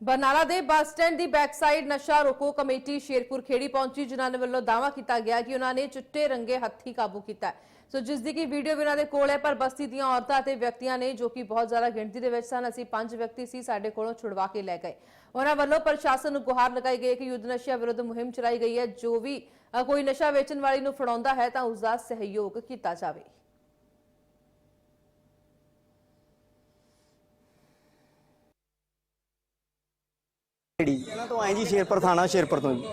ਬਰਨਾਲਾ ਦੇ bus stand ਦੀ backside ਨਸ਼ਾ ਰੋਕੋ ਕਮੇਟੀ ਸ਼ੇਰਪੁਰ ਖੇੜੀ ਪਹੁੰਚੀ, ਜਿਨ੍ਹਾਂ ਦੇ ਵੱਲੋਂ ਦਾਅਵਾ ਕੀਤਾ ਗਿਆ ਕਿ ਉਹਨਾਂ ਨੇ ਚਿੱਟੇ ਰੰਗੇ ਹੱਥੀ ਕਾਬੂ ਕੀਤਾ ਸੋ ਜਿਸ ਦੀ ਕੀ ਵੀਡੀਓ ਵੀ ਉਹਨਾਂ ਦੇ ਕੋਲ ਹੈ, ਪਰ ਬਸਤੀ ਦੀਆਂ ਔਰਤਾਂ ਅਤੇ ਵਿਅਕਤੀਆਂ ਨੇ, ਜੋ ਕਿ ਬਹੁਤ ਜ਼ਿਆਦਾ ਗਿਣਤੀ ਦੇ ਵਿੱਚ ਸਨ, ਅਸੀਂ ਪੰਜ ਵਿਅਕਤੀ ਸੀ, ਸਾਡੇ ਕੋਲੋਂ ਛੁਡਵਾ ਕੇ ਲੈ ਗਏ। ਉਹਨਾਂ ਵੱਲੋਂ ਪ੍ਰਸ਼ਾਸਨ ਨੂੰ ਗੁਹਾਰ ਲਗਾਈ ਗਈ ਕਿ ਯੁੱਧ ਨਸ਼ਾ ਵਿਰੁੱਧ ਮੁਹਿੰਮ ਚਲਾਈ ਗਈ ਹੈ। ਜੋ ਵੀ ਕੋਈ ਨਸ਼ਾ ਵੇਚਣ ਵਾਲੀ ਨੂੰ ਫੜਾਉਂਦਾ ਹੈ, ਤਾਂ ਉਸ ਦਾ ਸਹਿਯੋਗ ਕੀਤਾ ਜਾਵੇ। ਖੇੜੀ। ਇਹਨਾਂ ਤੋਂ ਆਏ ਜੀ ਸ਼ੇਰਪੁਰ ਥਾਣਾ, ਸ਼ੇਰਪੁਰ ਤੋਂ ਜੀ।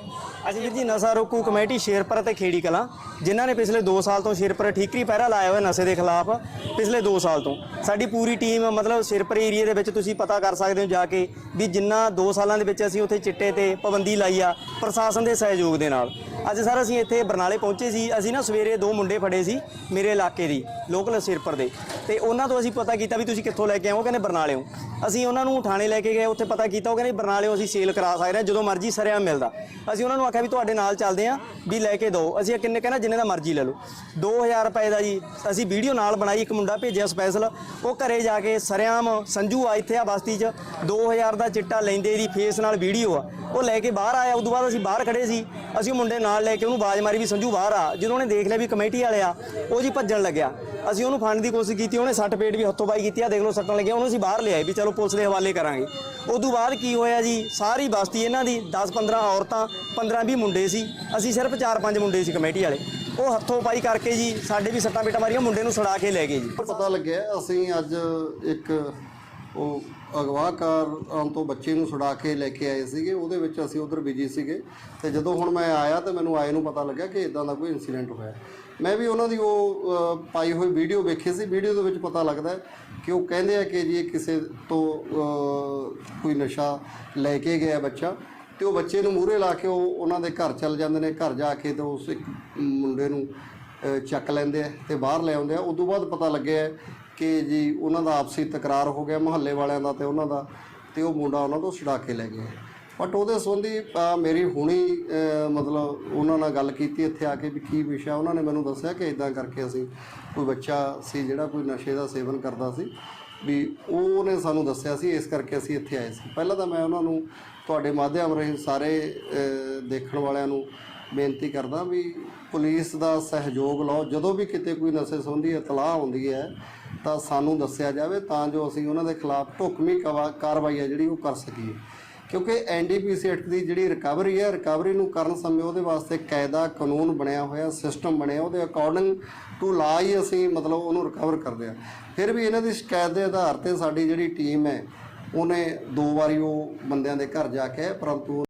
ਅਸੀਂ ਵੀਰ ਜੀ ਨਸ਼ਾ ਰੋਕੂ ਕਮੇਟੀ ਸ਼ੇਰਪੁਰ ਅਤੇ ਖੇੜੀ ਕਲਾਂ, ਜਿਨ੍ਹਾਂ ਨੇ ਪਿਛਲੇ 2 ਸਾਲ ਤੋਂ ਸ਼ੇਰਪੁਰ ਠੀਕਰੀ ਪਹਿਰਾ ਲਾਇਆ ਹੋਇਆ ਨਸ਼ੇ ਦੇ ਖਿਲਾਫ, ਪਿਛਲੇ 2 ਸਾਲ ਤੋਂ। ਸਾਡੀ ਪੂਰੀ ਟੀਮ, ਮਤਲਬ ਸ਼ੇਰਪੁਰ ਏਰੀਆ ਦੇ ਵਿੱਚ ਤੁਸੀਂ ਪਤਾ ਕਰ ਸਕਦੇ ਹੋ ਜਾ ਕੇ ਵੀ ਜਿੰਨਾ 2 ਸਾਲਾਂ ਦੇ ਵਿੱਚ ਅਸੀਂ ਉੱਥੇ ਚਿੱਟੇ ਤੇ ਪਾਬੰਦੀ ਲਾਈ ਆ, ਪ੍ਰਸ਼ਾਸਨ ਦੇ ਸਹਿਯੋਗ ਦੇ ਨਾਲ। ਅੱਜ ਸਰ ਅਸੀਂ ਇੱਥੇ ਬਰਨਾਲੇ ਪਹੁੰਚੇ ਸੀ, ਅਸੀਂ ਨਾ ਸਵੇਰੇ ਦੋ ਮੁੰਡੇ ਫੜੇ ਸੀ ਮੇਰੇ ਇਲਾਕੇ ਦੀ, ਲੋਕਲ ਸਿਰਪੁਰ ਦੇ। ਤੇ ਉਹਨਾਂ ਤੋਂ ਅਸੀਂ ਪਤਾ ਕੀਤਾ ਵੀ ਤੁਸੀਂ ਕਿੱਥੋਂ ਲੈ ਕੇ ਆਏ ਹੋ ਕਹਿੰਦੇ ਬਰਨਾਲਿਓਂ ਅਸੀਂ ਉਹਨਾਂ ਨੂੰ ਥਾਣੇ ਲੈ ਕੇ ਗਏ, ਉੱਥੇ ਪਤਾ ਕੀਤਾ, ਉਹ ਕਹਿੰਦੇ ਬਰਨਾਲਿਓਂ ਅਸੀਂ ਸੇਲ ਕਰਾ ਸਕਦੇ ਹਾਂ ਜਦੋਂ ਮਰਜ਼ੀ ਸਰਿਆ ਮਿਲਦਾ। ਅਸੀਂ ਉਹਨਾਂ ਨੂੰ ਆਖਿਆ ਵੀ ਤੁਹਾਡੇ ਨਾਲ ਚੱਲਦੇ ਆਂ ਵੀ ਲੈ ਕੇ ਦਿਓ ਅਸੀਂ ਕਿੰਨੇ ਕਹਿੰਦਾ ਜਿੰਨੇ ਦਾ ਮਰਜ਼ੀ ਲੈ ਲਓ। 2000 ਰੁਪਏ ਦਾ ਜੀ। ਅਸੀਂ ਵੀਡੀਓ ਨਾਲ ਬਣਾਈ, ਇੱਕ ਮੁੰਡਾ ਭੇਜਿਆ ਸਪੈਸ਼ਲ ਉਹ ਘਰੇ ਜਾ ਕੇ ਸਰਿਆਮ ਸੰਜੂ ਆ ਇੱਥੇ ਆ ਬਸਤੀ 'ਚ। 2000 ਦਾ ਚਿੱਟਾ ਲੈਂਦੇ ਦੀ ਫੇਸ ਨਾਲ ਵੀਡੀਓ ਆ। ਉਹ ਲੈ ਕੇ ਬਾਹਰ ਆਇਆ, ਉਦੋਂ ਬਾਅਦ ਅਸੀਂ ਬਾਹਰ ਖੜੇ ਸੀ। ਅਸੀਂ ਉਹ ਮੁੰਡੇ ਨਾਲ ਲੈ ਕੇ ਉਹਨੂੰ ਬਾਜ਼ ਮਾਰੀ ਵੀ ਸੰਜੂ ਬਾਹਰ ਆ। ਜਦੋਂ ਉਹਨੇ ਦੇਖ ਲਿਆ ਵੀ ਕਮੇਟੀ ਵਾਲੇ ਆ, ਉਹ ਜੀ ਭੱਜਣ ਲੱਗਿਆ। ਅਸੀਂ ਉਹਨੂੰ ਫੜਨ ਦੀ ਕੋਸ਼ਿਸ਼ ਕੀਤੀ, ਉਹਨੇ ਸੱਟ ਪੇਟ ਵੀ ਹੱਥੋਂ ਬਾਈ ਕੀਤੀ ਆ ਦੇਖ ਲਓ ਸੱਟਣ ਲੱਗਿਆ, ਉਹਨੂੰ ਅਸੀਂ ਬਾਹਰ ਲਿਆਏ ਵੀ ਚਲੋ ਪੁਲਿਸ ਦੇ ਹਵਾਲੇ ਕਰਾਂਗੇ। ਉਦੋਂ ਬਾਅਦ ਕੀ ਹੋਇਆ ਜੀ, ਸਾਰੀ ਬਸਤੀ ਇਹਨਾਂ ਦੀ 10-15 ਔਰਤਾਂ 15-20 ਮੁੰਡੇ ਸੀ। ਅਸੀਂ ਸਿਰਫ 4-5 ਮੁੰਡੇ ਸੀ ਕਮੇਟੀ ਵਾਲੇ। ਉਹ ਹੱਥੋਂ ਪਾਈ ਕਰਕੇ ਜੀ, ਸਾਡੇ ਵੀ ਸੱਟਾਂ ਪੇਟਾਂ ਮਾਰੀਆਂ, ਮੁੰਡੇ ਨੂੰ ਛੁਡਾ ਕੇ ਲੈ ਗਏ ਜੀ। ਪਤਾ ਲੱਗਿਆ, ਅਸੀਂ ਅੱਜ ਇੱਕ ਉਹ ਅਗਵਾਕਾਰ ਆਉਣ ਤੋਂ ਬੱਚੇ ਨੂੰ ਛੁਡਾ ਕੇ ਲੈ ਕੇ ਆਏ ਸੀਗੇ, ਉਹਦੇ ਵਿੱਚ ਅਸੀਂ ਉਧਰ ਬਿਜ਼ੀ ਸੀਗੇ। ਤੇ ਜਦੋਂ ਹੁਣ ਮੈਂ ਆਇਆ ਤੇ ਮੈਨੂੰ ਆਏ ਨੂੰ ਪਤਾ ਲੱਗਿਆ ਕਿ ਇਦਾਂ ਦਾ ਕੋਈ ਇਨਸੀਡੈਂਟ ਹੋਇਆ। ਮੈਂ ਵੀ ਉਹਨਾਂ ਦੀ ਉਹ ਪਾਈ ਹੋਈ ਵੀਡੀਓ ਵੇਖੀ ਸੀ। ਵੀਡੀਓ ਦੇ ਵਿੱਚ ਪਤਾ ਲੱਗਦਾ ਕਿ ਉਹ ਕਹਿੰਦੇ ਆ ਕਿ ਜੀ ਕਿਸੇ ਤੋਂ ਕੋਈ ਨਸ਼ਾ ਲੈ ਕੇ ਗਿਆ ਬੱਚਾ ਤੇ ਉਹ ਬੱਚੇ ਨੂੰ ਮੂਹਰੇ ਲਾ ਕੇ ਉਹ ਉਹਨਾਂ ਦੇ ਘਰ ਚੱਲ ਜਾਂਦੇ ਨੇ। ਘਰ ਜਾ ਕੇ ਤੇ ਉਸ ਇੱਕ ਮੁੰਡੇ ਨੂੰ ਚੱਕ ਲੈਂਦੇ ਆ ਤੇ ਬਾਹਰ ਲੈ ਆਉਂਦੇ ਆ। ਉਦੋਂ ਬਾਅਦ ਪਤਾ ਲੱਗਿਆ ਕਿ ਜੀ ਉਹਨਾਂ ਦਾ ਆਪਸੀ ਤਕਰਾਰ ਹੋ ਗਿਆ ਮੁਹੱਲੇ ਵਾਲਿਆਂ ਦਾ ਤੇ ਉਹਨਾਂ ਦਾ ਤੇ ਉਹ ਮੁੰਡਾ ਉਹਨਾਂ ਤੋਂ ਛੁਡਾ ਕੇ ਲੈ ਗਿਆ। ਬਟ ਉਹਦੇ ਸੰਬੰਧੀ ਮੇਰੀ ਹੁਣੀ ਮਤਲਬ ਉਹਨਾਂ ਨਾਲ ਗੱਲ ਕੀਤੀ ਇੱਥੇ ਆ ਕੇ ਵੀ ਕੀ ਵਿਸ਼ਾ, ਉਹਨਾਂ ਨੇ ਮੈਨੂੰ ਦੱਸਿਆ ਕਿ ਇਦਾਂ ਕਰਕੇ ਅਸੀਂ ਕੋਈ ਬੱਚਾ ਸੀ ਜਿਹੜਾ ਕੋਈ ਨਸ਼ੇ ਦਾ ਸੇਵਨ ਕਰਦਾ ਸੀ। ਵੀ ਉਹਨੇ ਸਾਨੂੰ ਦੱਸਿਆ ਸੀ, ਇਸ ਕਰਕੇ ਅਸੀਂ ਇੱਥੇ ਆਏ ਸੀ। ਪਹਿਲਾਂ ਤਾਂ ਮੈਂ ਉਹਨਾਂ ਨੂੰ ਤੁਹਾਡੇ ਮਾਧਿਅਮ ਰਾਹੀਂ ਸਾਰੇ ਦੇਖਣ ਵਾਲਿਆਂ ਨੂੰ ਬੇਨਤੀ ਕਰਦਾ ਵੀ ਪੁਲਿਸ ਦਾ ਸਹਿਯੋਗ ਲਓ। ਜਦੋਂ ਵੀ ਕਿਤੇ ਕੋਈ ਨਸ਼ੇ ਸੰਬੰਧੀ ਇਤਲਾਹ ਆਉਂਦੀ ਹੈ, ਤਾਂ ਸਾਨੂੰ ਦੱਸਿਆ ਜਾਵੇ, ਤਾਂ ਜੋ ਅਸੀਂ ਉਹਨਾਂ ਦੇ ਖਿਲਾਫ ਢੁਕਵੀਂ ਕਵਾ- ਕਾਰਵਾਈ ਹੈ ਜਿਹੜੀ ਉਹ ਕਰ ਸਕੀਏ। ਕਿਉਂਕਿ ਐਨਡੀਪੀਸੀ ਐਕਟ ਦੀ ਜਿਹੜੀ ਰਿਕਵਰੀ ਹੈ ਰਿਕਵਰੀ ਨੂੰ ਕਰਨ ਸਮੇਂ ਉਹਦੇ ਵਾਸਤੇ ਕਾਇਦਾ ਕਾਨੂੰਨ ਬਣਿਆ ਹੋਇਆ ਸਿਸਟਮ ਬਣਿਆ ਉਹਦੇ ਅਕੋਰਡਿੰਗ ਟੂ ਲਾ ਹੀ ਅਸੀਂ ਮਤਲਬ ਉਹਨੂੰ ਰਿਕਵਰ ਕਰਦੇ ਆ ਫਿਰ ਵੀ ਇਹਨਾਂ ਦੀ ਸ਼ਿਕਾਇਤ ਦੇ ਆਧਾਰ ਤੇ ਸਾਡੀ ਜਿਹੜੀ ਟੀਮ ਹੈ ਉਹਨੇ ਦੋ ਵਾਰੀ ਉਹ ਬੰਦਿਆਂ ਦੇ ਘਰ ਜਾ ਕੇ ਆਏ, ਪਰੰਤੂ